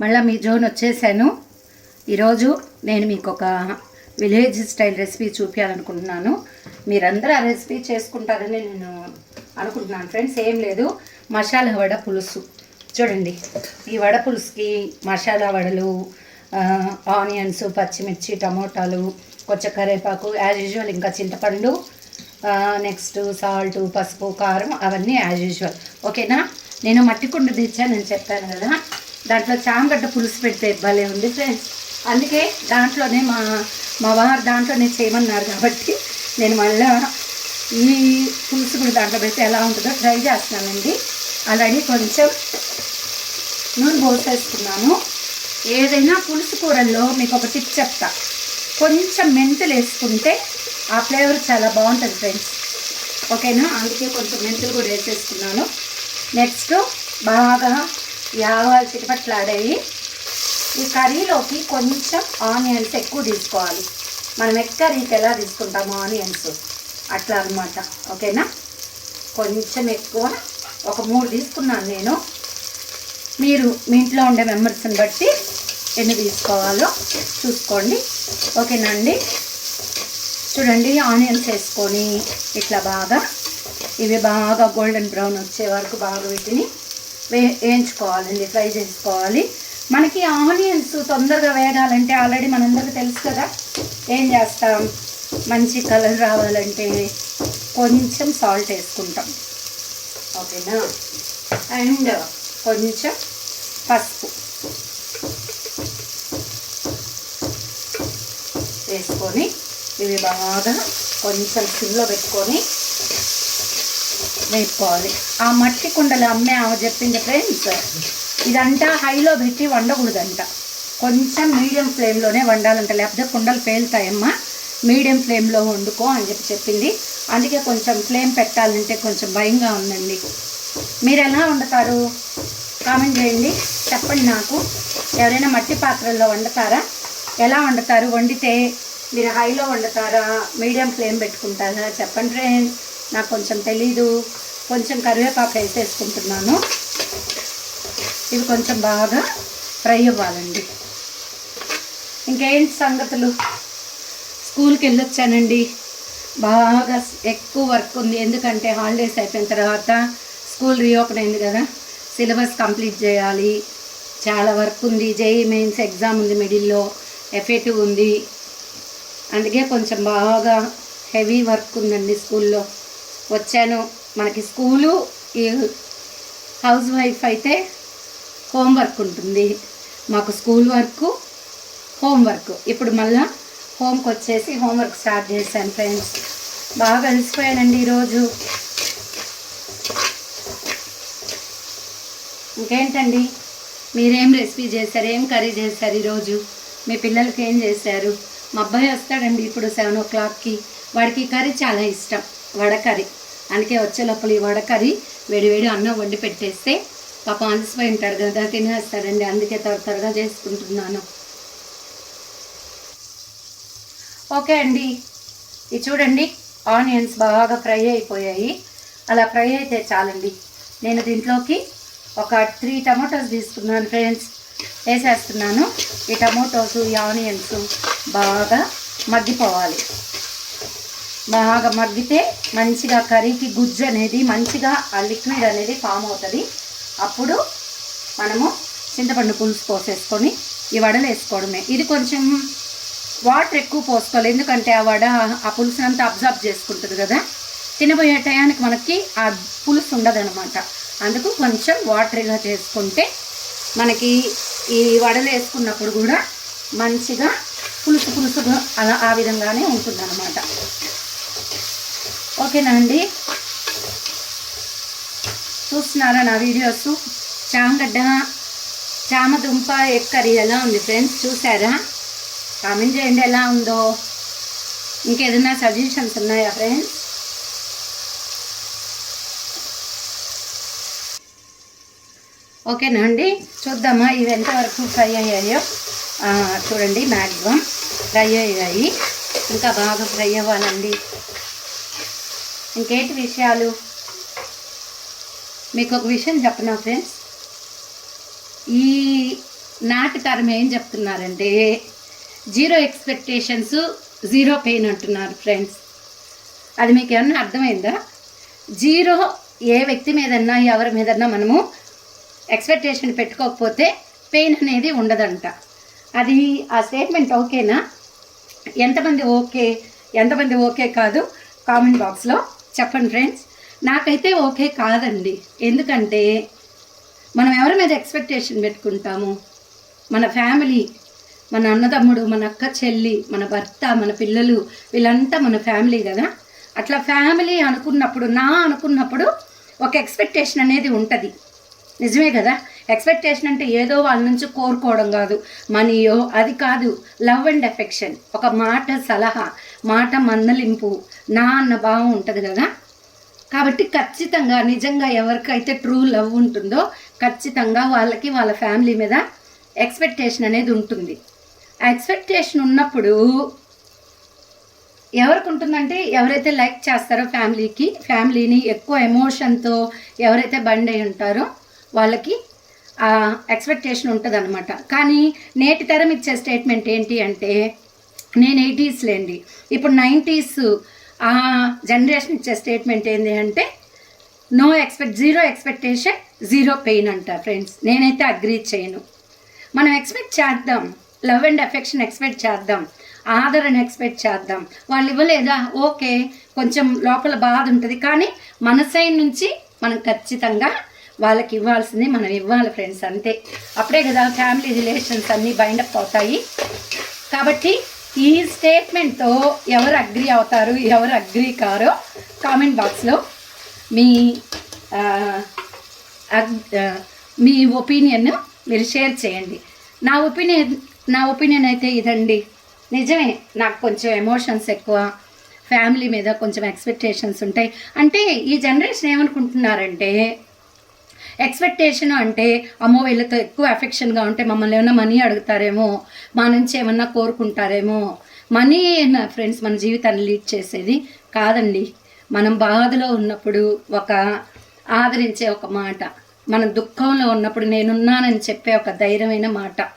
మళ్ళీ మీ జోన్ వచ్చేసాను. ఈరోజు నేను మీకు ఒక విలేజ్ స్టైల్ రెసిపీ చూపించాలనుకుంటున్నాను మీరందరూ ఆ రెసిపీ చేసుకుంటారని నేను అనుకుంటున్నాను ఫ్రెండ్స్ ఏం లేదు. మసాలా వడ పులుసు. చూడండి ఈ వడ పులుసుకి మసాలా వడలు ఆనియన్స్ పచ్చిమిర్చి టమోటాలు కొంచెం కరేపాకు యాజ్ యూజువల్ ఇంకా చింతపండు నెక్స్ట్ సాల్ట్ పసుపు కారం అవన్నీ యాజ్ యూజువల్ ఓకేనా నేను మట్టి కుండ తెచ్చానని చెప్పాను కదా? దాంట్లో చామగడ్డ పులుసు పెడితే భలే ఉంది ఫ్రెండ్స్ అందుకే దాంట్లోనే మా మా వారు దాంట్లోనే చేయమన్నారు కాబట్టి నేను మళ్ళీ ఈ పులుసు కూడా దాంట్లో పెడితే ఎలా ఉంటుందో ట్రై చేస్తున్నానండి. అలాగే కొంచెం నూనె పోసేస్తున్నాను. ఏదైనా పులుసు కూరల్లో మీకు ఒక టిప్ చెప్తా. కొంచెం మెంతులు వేసుకుంటే ఆ ఫ్లేవర్ చాలా బాగుంటుంది ఫ్రెండ్స్ ఓకేనా? అందుకే కొంచెం మెంతులు కూడా వేసేసుకున్నాను. నెక్స్ట్ బాగా ఈ ఆవాలు చిటపట్లాడేవి. ఈ కర్రీలోకి కొంచెం ఆనియన్స్ ఎక్కువ తీసుకోవాలి. మనం ఎక్క కర్రీకి ఎలా తీసుకుంటాము ఆనియన్స్. అట్లా అన్నమాట. ఓకేనా? కొంచెం ఎక్కువ ఒక మూడు తీసుకున్నాను నేను. మీరు మీ ఇంట్లో ఉండే మెంబర్స్ని బట్టి ఎన్ని తీసుకోవాలో చూసుకోండి. ఓకేనండి చూడండి ఆనియన్స్ వేసుకొని ఇట్లా బాగా ఇవి బాగా గోల్డెన్ బ్రౌన్ వచ్చే వరకు బాగా వీటిని వే వేయించుకోవాలండి ఫ్రై చేసుకోవాలి. మనకి ఆనియన్స్ తొందరగా వేగాలంటే ఆల్రెడీ మనందరికీ తెలుసు కదా. ఏం చేస్తాం? మంచి కలర్ రావాలంటే కొంచెం సాల్ట్ వేసుకుంటాం. ఓకేనా? అండ్ కొంచెం పసుపు వేసుకొని ఇవి బాగా కొంచెం సిమ్లో పెట్టుకొని వేపుకోవాలి ఆ మట్టి కుండలు అమ్మే ఆమె చెప్పింది ఫ్రెండ్స్ ఇదంతా హైలో పెట్టి వండకూడదంట. కొంచెం మీడియం ఫ్లేమ్లోనే వండాలంట లేకపోతే కుండలు పేలుతాయమ్మా. మీడియం ఫ్లేమ్లో వండుకో అని చెప్పి చెప్పింది. అందుకే కొంచెం ఫ్లేమ్ పెట్టాలంటే కొంచెం భయంగా ఉందండి. మీరు ఎలా వండుతారు? కామెంట్ చేయండి. చెప్పండి నాకు. ఎవరైనా మట్టి పాత్రల్లో వండుతారా? ఎలా వండుతారు? వండితే మీరు హైలో వండుతారా? మీడియం ఫ్లేమ్ పెట్టుకుంటారా? చెప్పండి ఫ్రెండ్స్ నాకు కొంచెం తెలీదు. కొంచెం కరివేపాకు వేసేసుకుంటున్నాను ఇవి కొంచెం బాగా ఫ్రై అవ్వాలండి. ఇంకేంటి సంగతులు? స్కూల్కి వెళ్ళొచ్చానండి. బాగా ఎక్కువ వర్క్ ఉంది. ఎందుకంటే హాలిడేస్ అయిపోయిన తర్వాత స్కూల్ రీఓపెన్ అయింది కదా. సిలబస్ కంప్లీట్ చేయాలి. చాలా వర్క్ ఉంది. జేఈ మెయిన్స్ ఎగ్జామ్ ఉంది మిడిల్లో. ఎఫెక్టివ్ ఉంది. అందుకే కొంచెం బాగా హెవీ వర్క్ ఉందండి స్కూల్లో. వచ్చాను. మనకి స్కూలు హౌస్ వైఫ్ అయితే హోంవర్క్ ఉంటుంది. మాకు స్కూల్ వర్క్ హోంవర్క్ ఇప్పుడు మళ్ళా హోమ్కి వచ్చేసి హోంవర్క్ స్టార్ట్ చేశాను ఫ్రెండ్స్. బాగా అలసిపోయానండి ఈరోజు. ఇంకేంటండి? మీరేం రెసిపీ చేశారు? ఏం కర్రీ చేశారు ఈరోజు? మీ పిల్లలకి ఏం చేశారు? మా అబ్బాయి వస్తాడండి ఇప్పుడు సెవెన్ ఓ క్లాక్కి. వాడికి ఈ కర్రీ చాలా ఇష్టం. వడ కర్రీ అందుకే వచ్చే లోపల ఈ వడకరి కర్రీ వేడివేడి అన్నం వండి పెట్టేస్తే పాపం అలసిపోయి ఉంటాడు కదా తినేస్తాడండి. అందుకే త్వర త్వరగా చేసుకుంటున్నాను. ఓకే అండి. ఇది చూడండి ఆనియన్స్ బాగా ఫ్రై అయిపోయాయి. అలా ఫ్రై అయితే చాలండి. నేను దీంట్లోకి ఒక త్రీ టమాటోస్ తీసుకున్నాను ఫ్రెండ్స్. వేసేస్తున్నాను. ఈ టమాటోస్ ఈ ఆనియన్స్ బాగా మగ్గిపోవాలి. బాగా మగ్గితే మంచిగా కర్రీకి గుజ్జు అనేది మంచిగా ఆ లిక్విడ్ అనేది ఫామ్ అవుతుంది. అప్పుడు మనము చింతపండు పులుసు పోసేసుకొని ఈ వడలు వేసుకోవడమే. ఇది కొంచెం వాటర్ ఎక్కువ పోసుకోవాలి. ఎందుకంటే ఆ వడ ఆ పులుసు అంతా అబ్జర్వ్ చేసుకుంటుంది కదా. తినబోయే టయానికి మనకి ఆ పులుసు ఉండదనమాట అందుకు కొంచెం వాటరీగా చేసుకుంటే మనకి ఈ వడలు వేసుకున్నప్పుడు కూడా మంచిగా పులుసు పులుసుగా అలా ఆ విధంగానే ఉంటుందన్నమాట. ఓకేనా అండి? చూస్తున్నారా నా వీడియోస్? చామగడ్డ చామదుంప ఎగ్ కర్రీ ఎలా ఉంది ఫ్రెండ్స్? చూసారా కామెంట్ చేయండి ఎలా ఉందో. ఇంకేదైనా సజెషన్స్ ఉన్నాయా ఫ్రెండ్స్? ఓకేనా అండి? చూద్దామా ఇవి ఎంతవరకు ఫ్రై అయ్యాయో. చూడండి మ్యాక్సిమం ఫ్రై అయ్యాయి. ఇంకా బాగా ఫ్రై అవ్వాలండి. ఇంకేంటి విషయాలు? మీకు ఒక విషయం చెప్పనా ఫ్రెండ్స్? ఈ నాటి తరం ఏం చెప్తున్నారంటే జీరో ఎక్స్పెక్టేషన్స్ జీరో పెయిన్ అంటున్నారు ఫ్రెండ్స్. అది మీకు ఏమన్నా అర్థమైందా? జీరో ఏ వ్యక్తి మీదన్నా ఎవరి మీదన్నా మనము ఎక్స్పెక్టేషన్ పెట్టుకోకపోతే పెయిన్ అనేది ఉండదంట. అది ఆ స్టేట్మెంట్ ఓకేనా? ఎంతమంది ఓకే? ఎంతమంది ఓకే కాదు? కామెంట్ బాక్స్లో చెప్పండి ఫ్రెండ్స్ నాకైతే ఓకే కాదండి. ఎందుకంటే మనం ఎవరి మీద ఎక్స్పెక్టేషన్ పెట్టుకుంటాము? మన ఫ్యామిలీ మన అన్నదమ్ముడు మన అక్క చెల్లి మన భర్త మన పిల్లలు వీళ్ళంతా మన ఫ్యామిలీ కదా? అట్లా ఫ్యామిలీ అనుకున్నప్పుడు నా అనుకున్నప్పుడు ఒక ఎక్స్పెక్టేషన్ అనేది ఉంటుంది. నిజమే కదా? ఎక్స్పెక్టేషన్ అంటే ఏదో వాళ్ళ నుంచి కోరుకోవడం కాదు. మనీయో అది కాదు. లవ్ అండ్ ఎఫెక్షన్ ఒక మాట సలహా మాట మందలింపు నా అన్న భావం ఉంటుంది కదా? కాబట్టి ఖచ్చితంగా నిజంగా ఎవరికైతే ట్రూ లవ్ ఉంటుందో ఖచ్చితంగా వాళ్ళకి వాళ్ళ ఫ్యామిలీ మీద ఎక్స్పెక్టేషన్ అనేది ఉంటుంది. ఎక్స్పెక్టేషన్ ఉన్నప్పుడు ఎవరికి ఉంటుందంటే ఎవరైతే లైక్ చేస్తారో ఫ్యామిలీకి ఫ్యామిలీని ఎక్కువ ఎమోషన్తో ఎవరైతే బండ్ అయి ఉంటారో వాళ్ళకి ఎక్స్పెక్టేషన్ ఉంటుంది అనమాట కానీ నేటి తరం ఇచ్చే స్టేట్మెంట్ ఏంటి అంటే నేను ఎయిటీస్లేండి ఇప్పుడు నైంటీస్ ఆ జనరేషన్ ఇచ్చే స్టేట్మెంట్ ఏంటి అంటే no expect zero expectation zero pain అంట ఫ్రెండ్స్. నేనైతే అగ్రీ చేయను. మనం ఎక్స్పెక్ట్ చేద్దాం. లవ్ అండ్ అఫెక్షన్ ఎక్స్పెక్ట్ చేద్దాం. ఆదరణ ఎక్స్పెక్ట్ చేద్దాం. వాళ్ళు ఇవ్వలేదా? ఓకే కొంచెం లోపల బాధ ఉంటుంది. కానీ మన సైడ్ నుంచి మనం ఖచ్చితంగా వాళ్ళకి ఇవ్వాల్సింది మనం ఇవ్వాలి ఫ్రెండ్స్ అంతే. అప్పుడే కదా ఫ్యామిలీ రిలేషన్స్ అన్నీ బైండప్ అవుతాయి. కాబట్టి ఈ స్టేట్మెంట్తో ఎవరు అగ్రి అవుతారు ఎవరు అగ్రి కారో కామెంట్ బాక్స్లో మీ మీ ఒపీనియన్ మీరు షేర్ చేయండి. నా ఒపీనియన్ నా ఒపీనియన్ అయితే ఇదండి. నిజమే నాకు కొంచెం ఎమోషన్స్ ఎక్కువ ఫ్యామిలీ మీద కొంచెం ఎక్స్పెక్టేషన్స్ ఉంటాయి. అంటే ఈ జనరేషన్ ఏమనుకుంటున్నారంటే ఎక్స్పెక్టేషన్ అంటే అమ్మో వీళ్ళతో ఎక్కువ అఫెక్షన్గా ఉంటే మమ్మల్ని ఏమైనా మనీ అడుగుతారేమో మా నుంచి ఏమన్నా కోరుకుంటారేమో. మనీ నా ఫ్రెండ్స్ మన జీవితాన్ని లీడ్ చేసేది కాదండి. మనం బాధలో ఉన్నప్పుడు ఒక ఆదరించే ఒక మాట మనం దుఃఖంలో ఉన్నప్పుడు నేనున్నానని చెప్పే ఒక ధైర్యమైన మాట.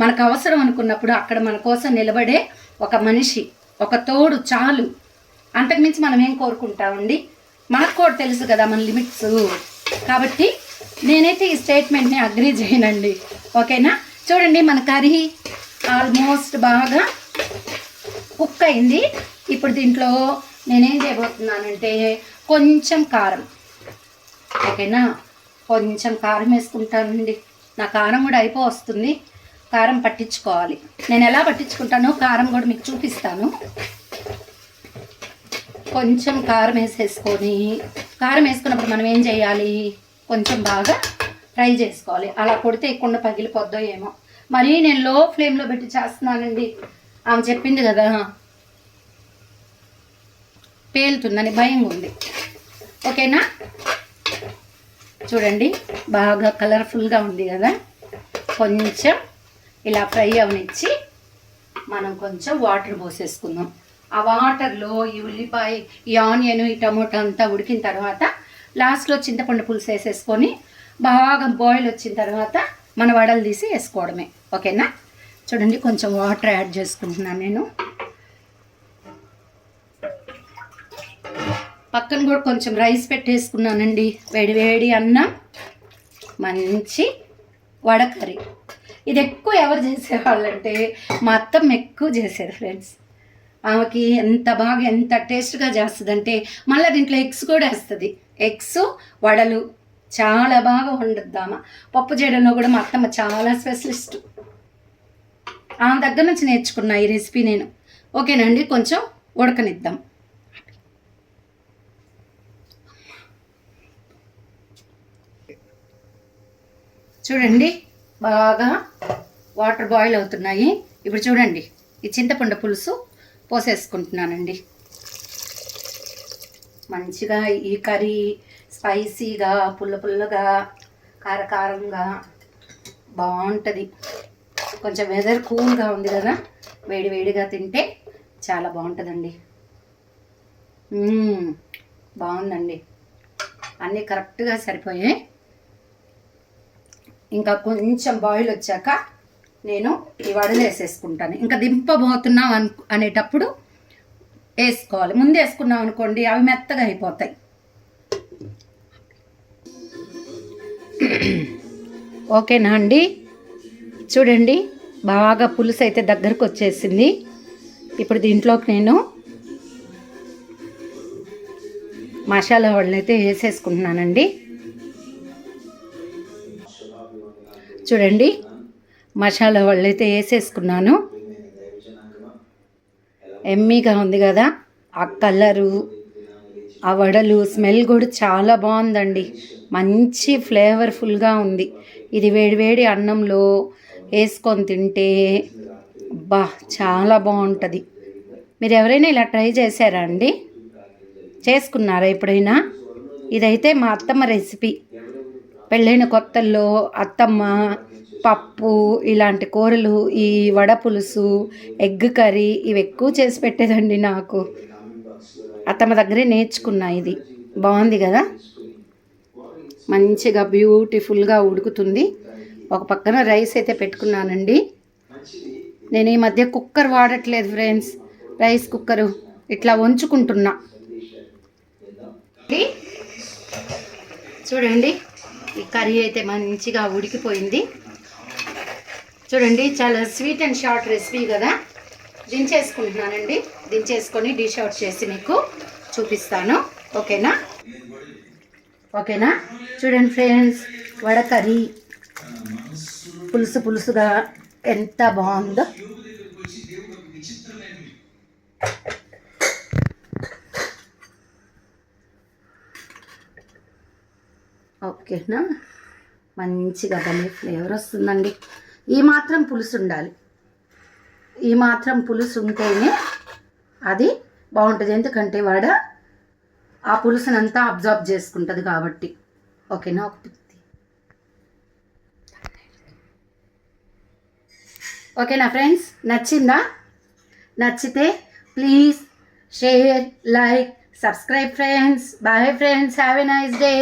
మనకు అవసరం అనుకున్నప్పుడు అక్కడ మన కోసం నిలబడే ఒక మనిషి ఒక తోడు చాలు. అంతకుమించి మనం ఏం కోరుకుంటామండి? మనకు కూడా తెలుసు కదా మన లిమిట్స్ కాబట్టి నేనైతే ఈ స్టేట్మెంట్ని అగ్రీ చేయనండి. ఓకేనా? చూడండి మన కర్రీ ఆల్మోస్ట్ బాగా కుక్ అయింది. ఇప్పుడు దీంట్లో నేనేం చేయబోతున్నానంటే కొంచెం కారం. ఓకేనా? కొంచెం కారం వేసుకుంటానండి. నా కారం కూడా అయిపో వస్తుంది కారం పట్టించుకోవాలి. నేను ఎలా పట్టించుకుంటానో కారం కూడా మీకు చూపిస్తాను. కొంచెం కారం వేసేసుకొని కారం వేసుకున్నప్పుడు మనం ఏం చేయాలి? కొంచెం బాగా ఫ్రై చేసుకోవాలి. అలా కొడితే కుండ పగిలిపోద్దో ఏమో. మరి నేను లో ఫ్లేమ్లో పెట్టి చేస్తున్నానండి. ఆమె చెప్పింది కదా. పేలుతుందని భయంగా ఉంది ఓకేనా? చూడండి బాగా కలర్ఫుల్గా ఉంది కదా. కొంచెం ఇలా ఫ్రై అవనిచ్చి మనం కొంచెం వాటర్ పోసేసుకుందాం. ఆ వాటర్లో ఈ ఉల్లిపాయ ఈ ఆనియన్ ఈ టమోటా అంతా ఉడికిన తర్వాత లాస్ట్లో చింతపండు పులుసు వేసేసుకొని బాగా బాయిల్ వచ్చిన తర్వాత మన వడలు తీసి వేసుకోవడమే. ఓకేనా? చూడండి కొంచెం వాటర్ యాడ్ చేసుకుంటున్నాను నేను. పక్కన కూడా కొంచెం రైస్ పెట్టేసుకున్నానండి. వేడి వేడి అన్నం మంచి వడ కర్రీ. ఇది ఎక్కువ ఎవరు చేసేవాళ్ళంటే మా అత్తమ్మ ఎక్కువ చేసేది ఫ్రెండ్స్. ఆమెకి ఎంత బాగా ఎంత టేస్ట్గా చేస్తుందంటే మళ్ళీ దీంట్లో ఎగ్స్ కూడా వేస్తుంది. ఎగ్స్ వడలు చాలా బాగా వండుద్దామా? పప్పు చేయడంలో కూడా మా అత్తమ్మ చాలా స్పెషలిస్ట్. ఆమె దగ్గర నుంచి నేర్చుకున్నా ఈ రెసిపీ నేను. ఓకేనండి కొంచెం ఉడకనిద్దాం. చూడండి బాగా వాటర్ బాయిల్ అవుతున్నాయి. ఇప్పుడు చూడండి ఈ చింతపండు పులుసు పోసేసుకుంటున్నానండి. మంచిగా ఈ కర్రీ స్పైసీగా పుల్ల పుల్లగా కారకారంగా బాగుంటుంది. కొంచెం వెదర్ కూల్గా ఉంది కదా వేడి వేడిగా తింటే చాలా బాగుంటుందండి. బాగుందండి. అన్నీ కరెక్ట్గా సరిపోయాయి. ఇంకా కొంచెం బాయిల్ వచ్చాక నేను ఈ వడలు వేసేసుకుంటాను. ఇంకా దింపబోతున్నాం అను అనేటప్పుడు వేసుకోవాలి. ముందు వేసుకున్నాం అనుకోండి అవి మెత్తగా అయిపోతాయి. ఓకేనా అండి? చూడండి బాగా పులుసు అయితే దగ్గరకు వచ్చేసింది. ఇప్పుడు దీంట్లోకి నేను మసాలా వాళ్ళని అయితే వేసేసుకుంటున్నానండి. చూడండి మసాలా వాళ్ళు అయితే వేసేసుకున్నాను. ఎమ్మీగా ఉంది కదా ఆ కలరు ఆ వడలు స్మెల్ కూడా చాలా బాగుందండి. మంచి ఫ్లేవర్ఫుల్గా ఉంది. ఇది వేడివేడి అన్నంలో వేసుకొని తింటే బా చాలా బాగుంటుంది. మీరు ఎవరైనా ఇలా ట్రై చేశారా అండి? చేసుకున్నారా ఎప్పుడైనా? ఇదైతే మా అత్తమ్మ రెసిపీ. పెళ్ళైన కొత్తల్లో అత్తమ్మ పప్పు ఇలాంటి కూరలు ఈ వడ పులుసు ఎగ్ కర్రీ ఇవి ఎక్కువ చేసి పెట్టేదండి నాకు. అత్తమ్మ దగ్గరే నేర్చుకున్నా ఇది. బాగుంది కదా? మంచిగా బ్యూటిఫుల్గా ఉడుకుతుంది. ఒక పక్కన రైస్ అయితే పెట్టుకున్నానండి. నేను ఈ మధ్య కుక్కర్ వాడట్లేదు ఫ్రెండ్స్. రైస్ కుక్కరు ఇట్లా వంచుకుంటున్నా. చూడండి ఈ కర్రీ అయితే మంచిగా ఉడికిపోయింది. చూడండి చాలా స్వీట్ అండ్ షార్ట్ రెసిపీ కదా. దించేసుకుంటున్నానండి. దించేసుకొని డిష్ అవుట్ చేసి మీకు చూపిస్తాను. ఓకేనా? ఓకేనా? చూడండి ఫ్రెండ్స్ వడ కర్రీ పులుసు పులుసుగా ఎంత బాగుందో. ఓకేనా? మంచిగా దాని ఫ్లేవర్ వస్తుందండి. ఈ మాత్రం పులుసు ఉండాలి. ఈ మాత్రం పులుసు ఉంటేనే అది బాగుంటుంది. ఎందుకంటే వాడ ఆ పులుసునంతా అబ్జర్వ్ చేసుకుంటుంది కాబట్టి. ఓకేనా ఒక పిత్తి ఓకేనా ఫ్రెండ్స్ నచ్చిందా? నచ్చితే please share like subscribe friends bye friends have a nice day